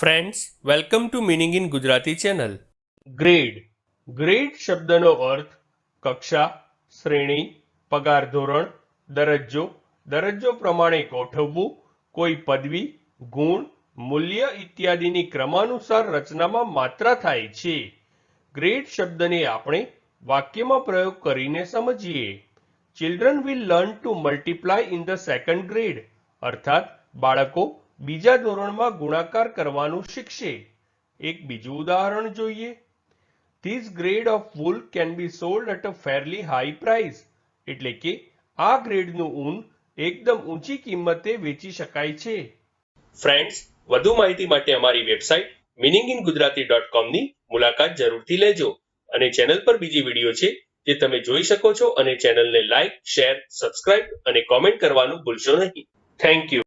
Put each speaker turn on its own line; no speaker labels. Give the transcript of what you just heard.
Friends welcome to meaning in Gujarati channel grade grade શબ્દનો અર્થ કક્ષા, શ્રેણી, પગાર ધોરણ, દરજ્જો. દરજ્જો પ્રમાણે ગોઠવવું, કોઈ પદવી, ગુણ, મૂલ્ય ઇત્યાદિની ક્રમાનુસાર રચનામાં માત્રા થાય છે. ગ્રેડ શબ્દને આપણે વાક્યમાં પ્રયોગ કરીને સમજીએ. Children will learn to multiply in the second grade અર્થાત બાળકો બીજા ધોરણમાં ગુણાકાર કરવાનું શીખશે. એક બીજું ઉદાહરણ જોઈએ. This grade of wool can be sold at a fairly high price એટલે કે આ ગ્રેડનું ઊન એકદમ ઊંચી કિંમતે વેચી શકાય છે. ફ્રેન્ડ્સ વધુ માહિતી માટે અમારી website meaning in Gujarati dot કોમની મુલાકાત જરૂરથી લેજો અને ચેનલ પર બીજી વીડિયો છે જે તમે જોઈ શકો છો અને ચેનલને લાઇક શેર, સબસ્ક્રાઇબ અને કોમેન્ટ કરવાનું ભૂલશો નહીં. Thank you